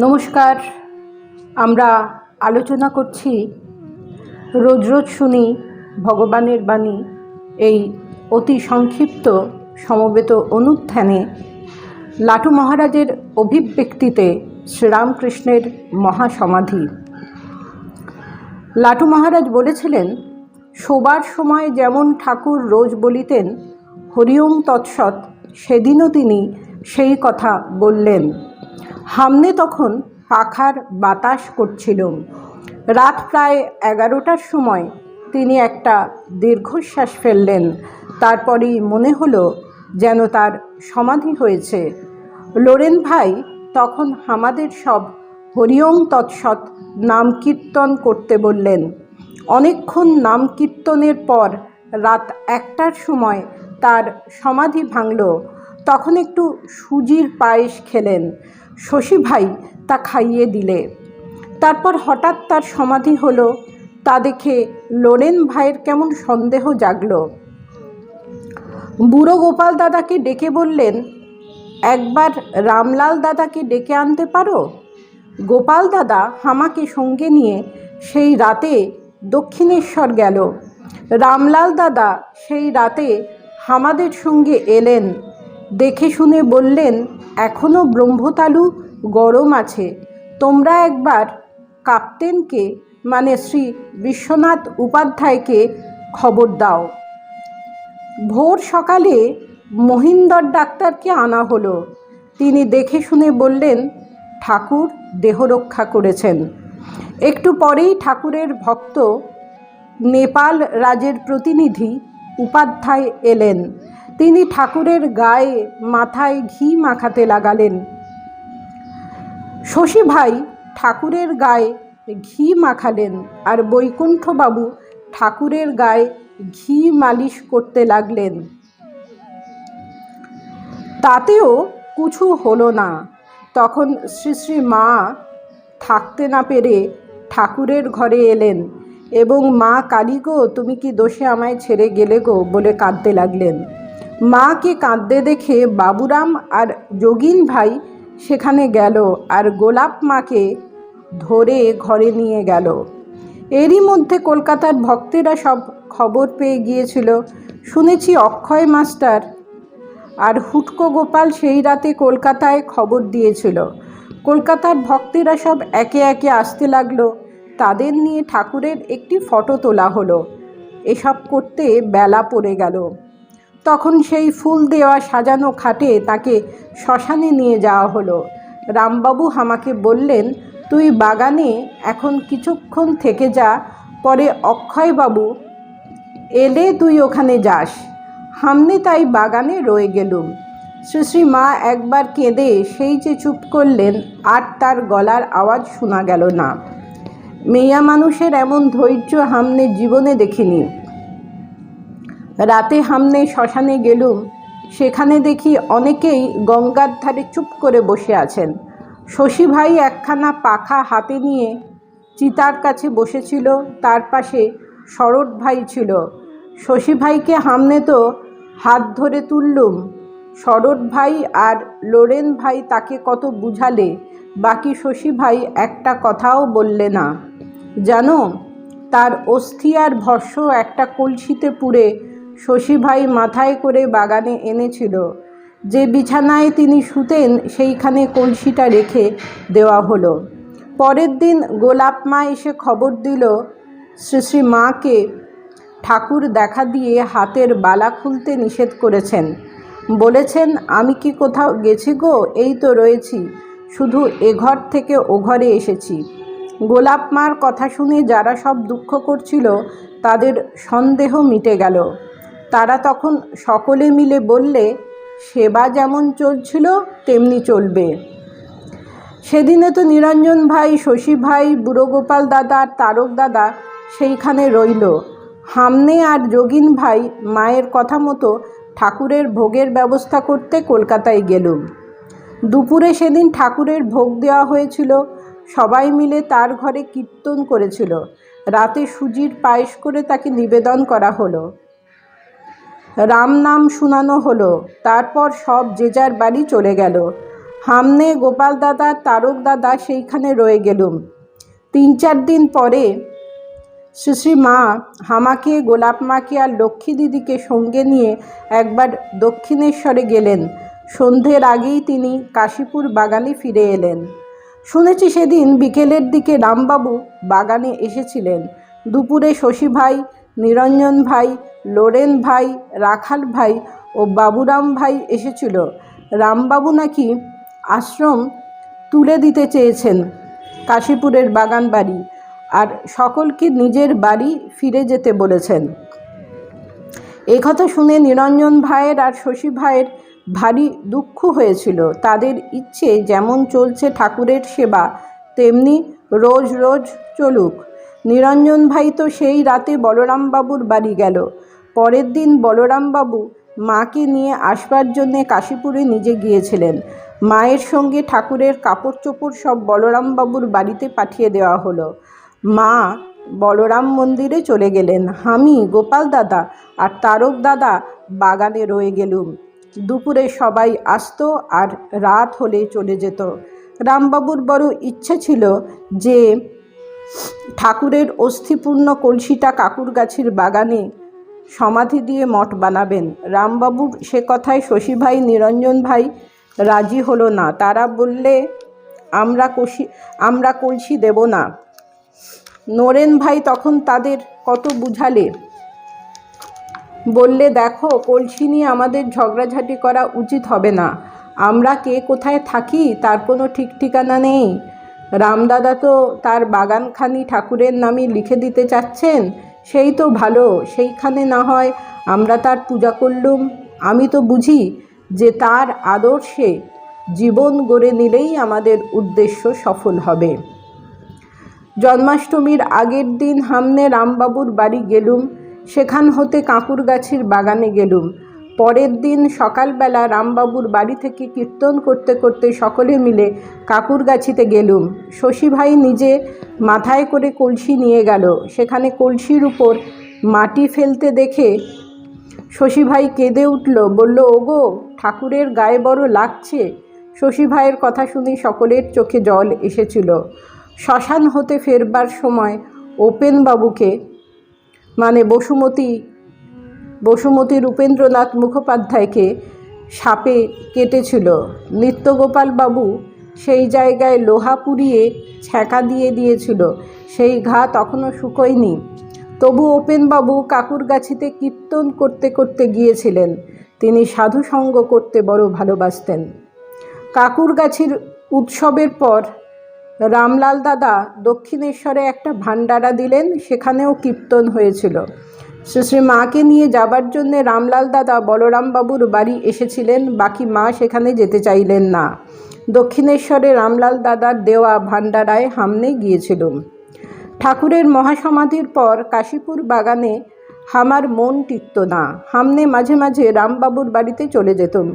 নমস্কার। আমরা আলোচনা করছি রোজ রোজ শুনি ভগবানের বাণী, এই অতি সংক্ষিপ্ত সমবেত অনুধ্যানে লাটু মহারাজের অভিব্যক্তিতে শ্রীরামকৃষ্ণের মহাসমাধি। লাটু মহারাজ বলেছিলেন, শোবার সময় যেমন ঠাকুর রোজ বলিতেন, হরিওম তৎসৎ, সেদিনও তিনি সেই কথা বললেন। হামনে তখন পাখার বাতাস করছিল। রাত প্রায় এগারোটার সময় তিনি একটা দীর্ঘশ্বাস ফেললেন। তারপরেই মনে হলো যেন তার সমাধি হয়েছে। লোরেন ভাই তখন আমাদের সব হরিওম তৎসৎ নাম কীর্তন করতে বললেন। অনেকক্ষণ নাম কীর্তনের পর রাত একটার সময় তার সমাধি ভাঙল। তখন একটু সুজির পায়েস খেলেন। শশী ভাই তা খাইয়ে দিলে। তারপর হঠাৎ তার সমাধি হলো। তা দেখে লোরেন ভাইয়ের কেমন সন্দেহ জাগলো। বুড়ো গোপাল দাদাকে ডেকে বললেন, একবার রামলাল দাদাকে ডেকে আনতে পারো? গোপাল দাদা হামাকে সঙ্গে নিয়ে সেই রাতে দক্ষিণেশ্বর গেল। রামলাল দাদা সেই রাতে হামাদের সঙ্গে এলেন। দেখে শুনে বললেন এখনও ব্রহ্মতালু গরম আছে। তোমরা একবার কাপ্তেনকে মানে শ্রী বিশ্বনাথ উপাধ্যায়কে খবর দাও। ভোর সকালে মহিন্দর ডাক্তারকে আনা হলো। তিনি দেখে শুনে বললেন, ঠাকুর দেহরক্ষা করেছেন। একটু পরেই ঠাকুরের ভক্ত নেপাল রাজের প্রতিনিধি উপাধ্যায় এলেন। তিনি ঠাকুরের গায়ে মাথায় ঘি মাখাতে লাগালেন। শশী ভাই ঠাকুরের গায়ে ঘি মাখালেন আর বৈকুণ্ঠবাবু ঠাকুরের গায়ে ঘি মালিশ করতে লাগলেন। তাতেও কিছু হলো না। তখন শ্রী শ্রী মা থাকতে না পেরে ঠাকুরের ঘরে এলেন এবং মা কালী গো তুমি কি দোষে আমায় ছেড়ে গেলে গো? বলে কাঁদতে লাগলেন। মাকে কাঁদতে দেখে বাবুরাম আর যোগিন ভাই সেখানে গেল আর গোলাপ মাকে ধরে ঘরে নিয়ে গেল। এরই মধ্যে কলকাতার ভক্তেরা সব খবর পেয়ে গিয়েছিল। শুনেছি অক্ষয় মাস্টার আর হুটকো গোপাল সেই রাতে কলকাতায় খবর দিয়েছিল। কলকাতার ভক্তেরা সব একে একে আসতে লাগল। তাদের নিয়ে ঠাকুরের একটি ফটো তোলা হলো। এসব করতে বেলা পড়ে গেল। তখন সেই ফুল দেওয়া সাজানো খাটে তাকে শ্মশানে নিয়ে যাওয়া হলো। রামবাবু আমাকে বললেন, তুই বাগানে এখন কিছুক্ষণ থেকে যা, পরে অক্ষয়বাবু এলে তুই ওখানে যাস। হামনে তাই বাগানে রয়ে গেলুম। শ্রী মা একবার কেঁদে সেই যে চুপ করলেন, আর তার গলার আওয়াজ শোনা গেল না। মেয়া মানুষের এমন ধৈর্য হামনে জীবনে দেখিনি। রাতে হামনে শ্মশানে গেলুম, সেখানে দেখি অনেকেই গঙ্গার ধারে চুপ করে বসে আছেন। শশী ভাই একখানা পাখা হাতে নিয়ে চিতার কাছে বসেছিল, তার পাশে শরৎ ভাই ছিল। শশী ভাইকে হামনে তো হাত ধরে তুললুম, শরৎ ভাই আর লোরেন ভাই তাকে কত বুঝালে, বাকি শশী ভাই একটা কথাও বললে না। জানো, তার অস্থি আর ভস্য একটা কলসিতে পুড়ে শশী ভাই মাথায় করে বাগানে এনেছিল। যে বিছানায় তিনি শুতেন, সেইখানে কলসিটা রেখে দেওয়া হলো। পরের দিন গোলাপ মা এসে খবর দিল, শ্রী শ্রী মাকে ঠাকুর দেখা দিয়ে হাতের বালা খুলতে নিষেধ করেছেন। বলেছেন, আমি কি কোথাও গেছি গো? এই তো রয়েছি। শুধু এ ঘর থেকে ও ঘরে এসেছি। গোলাপ মার কথা শুনে যারা সব দুঃখ করছিল, তাদের সন্দেহ মিটে গেল। তারা তখন সকলে মিলে বললে, সেবা যেমন চলছিল, তেমনি চলবে। সেদিনে তো নিরঞ্জন ভাই, শশী ভাই বুড়ো গোপাল দাদা আর তারক দাদা সেইখানে রইল। হামনে আর যোগিন ভাই মায়ের কথা মতো ঠাকুরের ভোগের ব্যবস্থা করতে কলকাতায় গেলুম দুপুরে সেদিন ঠাকুরের ভোগ দেওয়া হয়েছিল। সবাই মিলে তার ঘরে কীর্তন করেছিল। রাতে সুজির পায়েস করে তাকে নিবেদন করা হলো। রাম নাম শোনানো হলো, তারপর সব যে যার বাড়ি চলে গেল। হামনে গোপাল দাদা, তারক দাদা সেইখানে রয়ে গেলুম। তিন চার দিন পরে শ্রী মা হামাকে, গোলাপ মাকে আর লক্ষ্মী দিদিকে সঙ্গে নিয়ে একবার দক্ষিণেশ্বরে গেলেন। সন্ধ্যের আগেই তিনি কাশীপুর বাগানে ফিরে এলেন। শুনেছি সেদিন বিকেলের দিকে রামবাবু বাগানে এসেছিলেন। দুপুরে শশী ভাই নিরঞ্জন ভাই, লোরেন ভাই, রাখাল ভাই ও বাবুরাম ভাই এসেছিল। রামবাবু নাকি আশ্রম তুলে দিতে চেয়েছেন কাশীপুরের বাগান বাড়ি আর সকলকে নিজের বাড়ি ফিরে যেতে বলেছেন। এই কথা শুনে নিরঞ্জন ভাইয়ের আর শশী ভাইয়ের ভারী দুঃখ হয়েছিল। তাদের ইচ্ছে যেমন চলছে ঠাকুরের সেবা, তেমনি রোজ রোজ চলুক। নিরঞ্জন ভাই তো সেই রাতে বলরামবাবুর বাড়ি গেল। পরের দিন বলরামবাবু মাকে নিয়ে আসবার জন্যে কাশীপুরে নিজে গিয়েছিলেন। মায়ের সঙ্গে ঠাকুরের কাপড় চোপড় সব বলরামবাবুর বাড়িতে পাঠিয়ে দেওয়া হলো। মা বলরাম মন্দিরে চলে গেলেন। আমি, গোপাল দাদা আর তারক দাদা বাগানে রয়ে গেলুম। দুপুরে সবাই আসতো আর রাত হলে চলে যেত। রামবাবুর বড় ইচ্ছে ছিল যে ঠাকুরের অস্থিপূর্ণ কলসিটা কাকুর গাছের বাগানে সমাধি দিয়ে মঠ বানাবেন। রামবাবুর সে কথায় শশী ভাই নিরঞ্জন ভাই রাজি হলো না। তারা বললে, আমরা কষি, আমরা কলসি দেব না। নরেন ভাই তখন তাদের কত বুঝালে। বললে, দেখো, কলসি নিয়ে আমাদের ঝগড়াঝাটি করা উচিত হবে না। আমরা কে কোথায় থাকি, তার কোনো ঠিক ঠিকানা নেই। রামদাদা তো তার বাগানখানি ঠাকুরের নামে লিখে দিতে চাচ্ছেন, সেই তো ভালো, সেইখানে না হয় আমরা তার পূজা করলুম। আমি তো বুঝি যে তার আদর্শে জীবন গড়ে নিলেই আমাদের উদ্দেশ্য সফল হবে। জন্মাষ্টমীর আগের দিন হামনে রামবাবুর বাড়ি গেলুম, সেখান হতে কাঁকুর গাছের বাগানে গেলুম। পরের দিন সকালবেলা রামবাবুর বাড়ি থেকে কীর্তন করতে করতে সকলে মিলে কাকুরগাছিতে গেলুম। শশী ভাই নিজে মাথায় করে কলসি নিয়ে গেল। সেখানে কলসির উপর মাটি ফেলতে দেখে শশী ভাই কেঁদে উঠল, বলল, ওগো, ঠাকুরের গায়ে বড় লাগছে? শশী ভাইয়ের কথা শুনে সকলের চোখে জল এসেছিল। শ্মশান হতে ফেরবার সময় ওপেনবাবুকে মানে বসুমতী বসুমতী রূপেন্দ্রনাথ মুখোপাধ্যায়কে সাপে কেটেছিল। নিত্যগোপাল বাবু সেই জায়গায় লোহা পুড়িয়ে ছ্যাঁকা দিয়ে দিয়েছিল। সেই ঘা তখনও শুকোয়নি। তবু ওপেনবাবু কাকুর গাছিতে কীর্তন করতে করতে গিয়েছিলেন। তিনি সাধু সঙ্গ করতে বড় ভালোবাসতেন। কাকুর গাছির উৎসবের পর রামলাল দাদা দক্ষিণেশ্বরে একটা ভান্ডারা দিলেন, সেখানেও কীর্তন হয়েছিল। শ্রী শ্রী মাকে নিয়ে যাবার জন্যে রামলাল দাদা বলরামবাবুর বাড়ি এসেছিলেন, বাকি মা সেখানে যেতে চাইলেন না। দক্ষিণেশ্বরে রামলাল দাদার দেওয়া ভান্ডারায় হামনে গিয়েছিলুম ঠাকুরের মহাসমাধির পর কাশীপুর বাগানে হামার মন টিকত না। হামনে মাঝে মাঝে রামবাবুর বাড়িতে চলে যেতুম,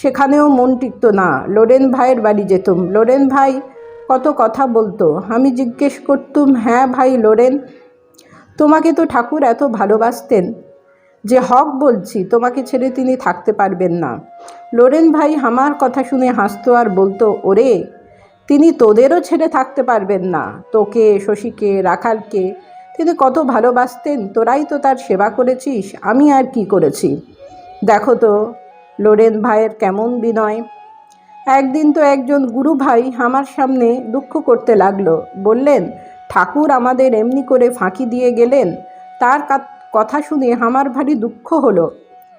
সেখানেও মন টিকত না। লোরেন ভাইয়ের বাড়ি যেতুম। লোরেন ভাই কত কথা বলতো। আমি জিজ্ঞেস করতুম হ্যাঁ ভাই লোরেন তোমাকে তো ঠাকুর এত ভালোবাসতেন। যে হক বলছি, তোমাকে ছেড়ে তিনি থাকতে পারবেন না। লোরেন ভাই আমার কথা শুনে হাসতো আর বলতো, ওরে, তিনি তোদেরও ছেড়ে থাকতে পারবেন না। তোকে, শশীকে, রাখালকে তিনি কত ভালোবাসতেন, তোরাই তো তার সেবা করেছিস, আমি আর কি করেছি? দেখো তো, লোরেন ভাইয়ের কেমন বিনয়। একদিন তো একজন গুরু ভাই আমার সামনে দুঃখ করতে লাগল। বললেন ঠাকুর আমাদের এমনি করে ফাঁকি দিয়ে গেলেন। তার কথা শুনে আমার ভারী দুঃখ হলো।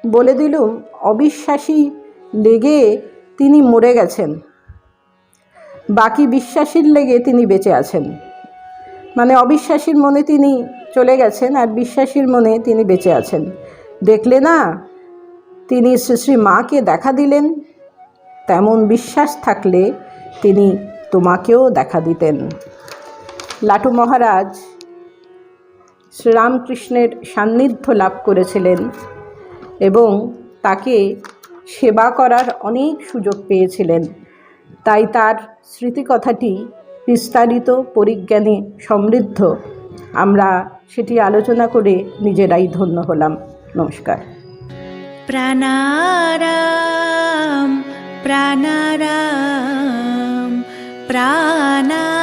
বলে দিলুম, অবিশ্বাসী লেগে তিনি মরে গেছেন। বাকি বিশ্বাসীর লেগে তিনি বেঁচে আছেন। মানে অবিশ্বাসীর মনে তিনি চলে গেছেন আর বিশ্বাসীর মনে তিনি বেঁচে আছেন। দেখলে না, তিনি শ্রী শ্রী মাকে দেখা দিলেন। তেমন বিশ্বাস থাকলে তিনি তোমাকেও দেখা দিতেন। লাটু মহারাজ শ্রীরামকৃষ্ণের সান্নিধ্য লাভ করেছিলেন এবং তাকে সেবা করার অনেক সুযোগ পেয়েছিলেন। তাই তার স্মৃতিকথাটি বিস্তারিত পরিজ্ঞানে সমৃদ্ধ। আমরা সেটি আলোচনা করে নিজেরাই ধন্য হলাম। নমস্কার। প্রাণারাম প্রাণারাম, প্রাণা